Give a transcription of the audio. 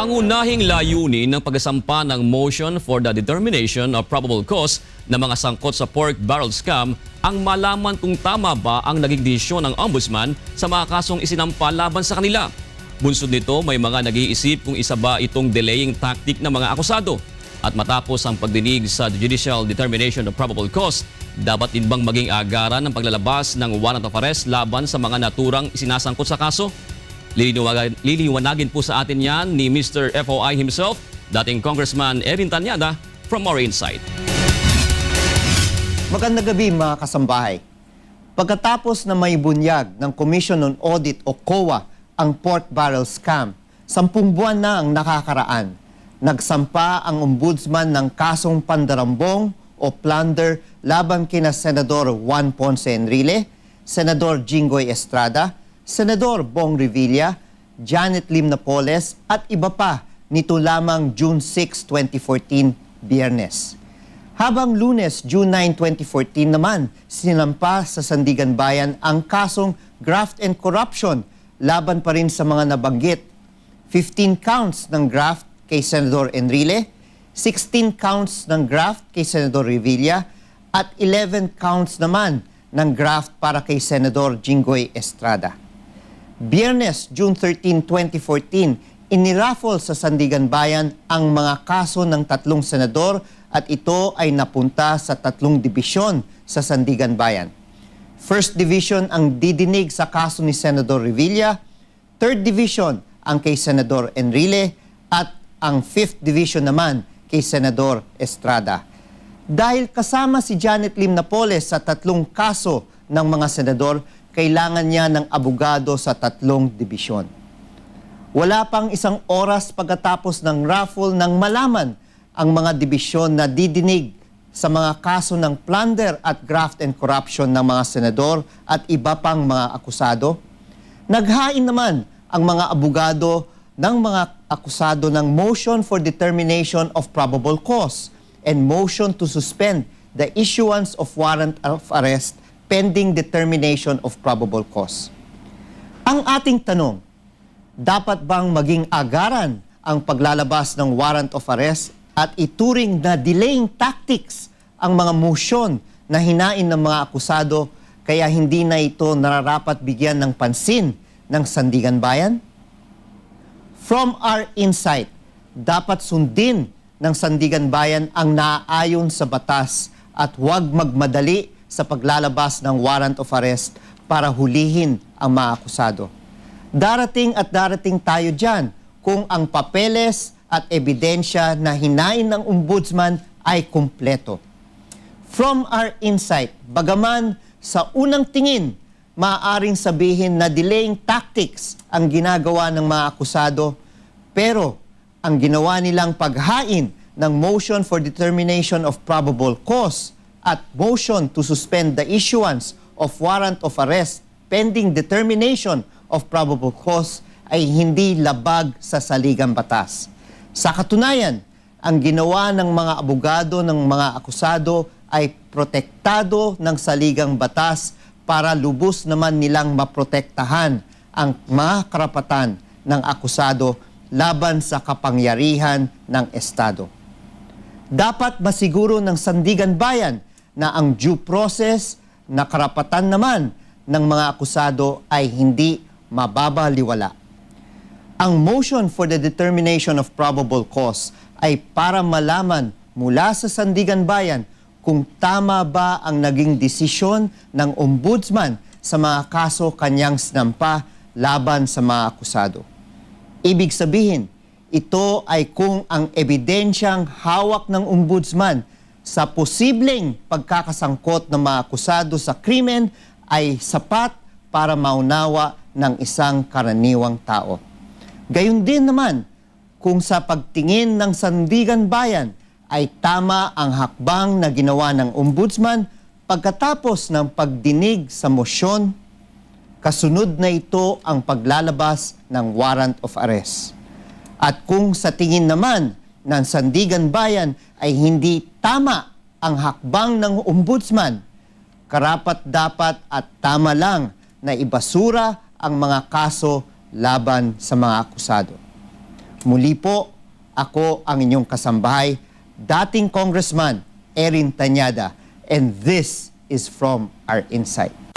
Pangunahing layunin ng pagsampa ng motion for the determination of probable cause ng mga sangkot sa pork barrel scam ang malaman kung tama ba ang naging desisyon ng ombudsman sa mga kasong isinampa laban sa kanila. Bunsod nito, may mga nag-iisip kung isa ba itong delaying tactic ng mga akusado. At matapos ang pagdinig sa judicial determination of probable cause, dapat din bang maging agaran ng paglalabas ng warrant of arrest laban sa mga naturang isinasangkot sa kaso? Liliwanagin, liliwanagin po sa atin yan ni Mr. FOI himself, dating Congressman Erin Tanyada from More Insight. Magandang gabi mga kasambahay. Pagkatapos na may bunyag ng Commission on Audit o COA ang pork barrel scam, sampung buwan na ang nakakaraan. Nagsampa ang ombudsman ng kasong pandarambong o plunder laban kina Senador Juan Ponce Enrile, Senador Jinggoy Estrada, Senador Bong Revilla, Janet Lim Napoles at iba pa nito lamang June 6, 2014, Biyernes. Habang lunes, June 9, 2014 naman, sinampa sa Sandigan Bayan ang kasong graft and corruption laban pa rin sa mga nabanggit. 15 counts ng graft kay Senador Enrile, 16 counts ng graft kay Senador Revilla, at 11 counts naman ng graft para kay Senador Jinggoy Estrada. Biyernes, June 13, 2014, iniraffle sa Sandigan Bayan ang mga kaso ng tatlong senador at ito ay napunta sa tatlong dibisyon sa Sandigan Bayan. First Division ang didinig sa kaso ni Senador Revilla, Third Division ang kay Senador Enrile at ang Fifth Division naman kay Senador Estrada. Dahil kasama si Janet Lim Napoles sa tatlong kaso ng mga senador, kailangan niya ng abogado sa tatlong dibisyon. Wala pang isang oras pagkatapos ng raffle nang malaman ang mga dibisyon na didinig sa mga kaso ng plunder at graft and corruption ng mga senador at iba pang mga akusado. Naghain naman ang mga abogado ng mga akusado ng motion for determination of probable cause and motion to suspend the issuance of warrant of arrest pending determination of probable cause. Ang ating tanong, dapat bang maging agaran ang paglalabas ng warrant of arrest at ituring na delaying tactics ang mga motion na hinain ng mga akusado kaya hindi na ito nararapat bigyan ng pansin ng Sandigan Bayan? From our insight, dapat sundin ng Sandigan Bayan ang naaayon sa batas at huwag magmadali sa paglalabas ng warrant of arrest para hulihin ang mga akusado. Darating at darating tayo dyan kung ang papeles at ebidensya na hinain ng ombudsman ay kumpleto. From our insight, bagaman sa unang tingin, maaaring sabihin na delaying tactics ang ginagawa ng mga akusado, pero ang ginawa nilang paghain ng motion for determination of probable cause at motion to suspend the issuance of warrant of arrest pending determination of probable cause ay hindi labag sa saligang batas. Sa katunayan, ang ginawa ng mga abogado ng mga akusado ay protektado ng saligang batas para lubos naman nilang maprotektahan ang mga karapatan ng akusado laban sa kapangyarihan ng Estado. Dapat masiguro ng Sandigan Bayan na ang due process na karapatan naman ng mga akusado ay hindi mababaliwala. Ang motion for the determination of probable cause ay para malaman mula sa Sandigan Bayan kung tama ba ang naging desisyon ng ombudsman sa mga kaso kanyang sinampa laban sa mga akusado. Ibig sabihin, ito ay kung ang ebidensyang hawak ng ombudsman sa posibleng pagkakasangkot ng mga akusado sa krimen ay sapat para maunawa ng isang karaniwang tao. Gayun din naman, kung sa pagtingin ng Sandigan Bayan ay tama ang hakbang na ginawa ng ombudsman pagkatapos ng pagdinig sa mosyon, kasunod na ito ang paglalabas ng warrant of arrest. At kung sa tingin naman ng Sandigan Bayan ay hindi tama ang hakbang ng ombudsman, karapat dapat at tama lang na ibasura ang mga kaso laban sa mga akusado. Muli po, ako ang inyong kasambahay, dating Congressman Erin Tanyada, and this is from our insight.